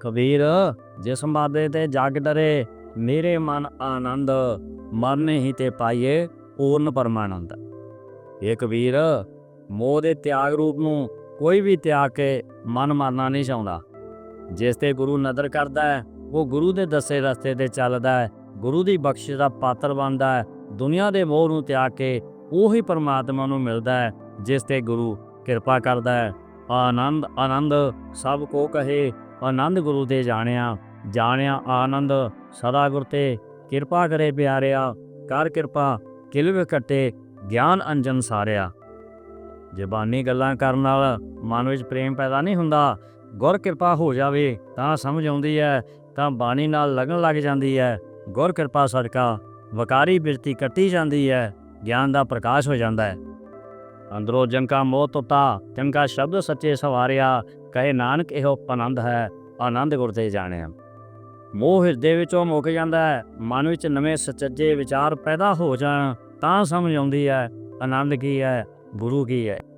ਕਬੀਰ, ਜਿਸ ਮਾਦੇ ਤੇ ਜਗ ਡਰੇ, ਮੇਰੇ ਮਨ ਆਨੰਦ, ਮਰਨ ਹੀ ਤੇ ਪਾਈਏ ਪੂਰਨ ਪਰਮਾਨੰਦ। ਇਹ ਕਬੀਰ, ਮੋਹ ਦੇ ਤਿਆਗ ਰੂਪ ਨੂੰ ਕੋਈ ਵੀ ਤਿਆਗ ਕੇ ਮਨ ਮਾਰਨਾ ਨਹੀਂ ਚਾਹੁੰਦਾ। ਜਿਸ ਤੇ ਗੁਰੂ ਨਦਰ ਕਰਦਾ ਹੈ, ਉਹ ਗੁਰੂ ਦੇ ਦੱਸੇ ਰਸਤੇ ਤੇ ਚੱਲਦਾ ਹੈ, ਗੁਰੂ ਦੀ ਬਖਸ਼ਿਸ਼ ਦਾ ਪਾਤਰ ਬਣਦਾ ਹੈ, ਦੁਨੀਆ ਦੇ ਮੋਹ ਨੂੰ ਤਿਆਗ ਕੇ ਉਹੀ ਪਰਮਾਤਮਾ ਨੂੰ ਮਿਲਦਾ ਹੈ, ਜਿਸ ਤੇ ਗੁਰੂ ਕਿਰਪਾ ਕਰਦਾ ਹੈ। ਆਨੰਦ ਆਨੰਦ ਸਭ ਕੋ ਕਹੇ, ਆਨੰਦ ਗੁਰੂ ਦੇ ਜਾਣਿਆ ਜਾਣਿਆ ਆਨੰਦ ਸਦਾ ਗੁਰ ਤੇ। ਕਿਰਪਾ ਕਰੇ ਪਿਆਰਿਆ, ਕਰ ਕਿਰਪਾ ਕਿਲਵੇ ਕੱਟੇ ਗਿਆਨ ਅੰਜਨ ਸਾਰਿਆ। ਜ਼ਬਾਨੀ ਗੱਲਾਂ ਕਰਨ ਨਾਲ ਮਨ ਵਿੱਚ ਪ੍ਰੇਮ ਪੈਦਾ ਨਹੀਂ ਹੁੰਦਾ। ਗੁਰ ਕਿਰਪਾ ਹੋ ਜਾਵੇ ਤਾਂ ਸਮਝ ਆਉਂਦੀ ਹੈ, ਤਾਂ ਬਾਣੀ ਨਾਲ ਲੱਗਣ ਲੱਗ ਜਾਂਦੀ ਹੈ। ਗੁਰ ਕਿਰਪਾ ਸਦਕਾ, ਵਕਾਰੀ ਬਿਰਤੀ ਕੱਟੀ ਜਾਂਦੀ ਹੈ, ਗਿਆਨ ਦਾ ਪ੍ਰਕਾਸ਼ ਹੋ ਜਾਂਦਾ ਹੈ। ਅੰਦਰੋਂ ਜੰਕਾ ਮੋਹ ਤੁਤਾ ਜੰਕਾ ਸ਼ਬਦ ਸੱਚੇ ਸਵਾਰਿਆ, ਕਹੇ ਨਾਨਕ ਇਹੋ ਆਨੰਦ ਹੈ, ਆਨੰਦ ਗੁਰ ਤੇ ਜਾਣਿਆ। ਮੋਹ ਹਿਰਦੇ ਵਿੱਚੋਂ ਮੁੱਕ ਜਾਂਦਾ ਹੈ, ਮਨ ਵਿੱਚ ਨਵੇਂ ਸੱਚੇ ਵਿਚਾਰ ਪੈਦਾ ਹੋ ਜਾਣ, ਤਾਂ ਸਮਝ ਆਉਂਦੀ ਹੈ, ਆਨੰਦ ਕੀ ਹੈ, ਗੁਰੂ ਕੀ ਹੈ।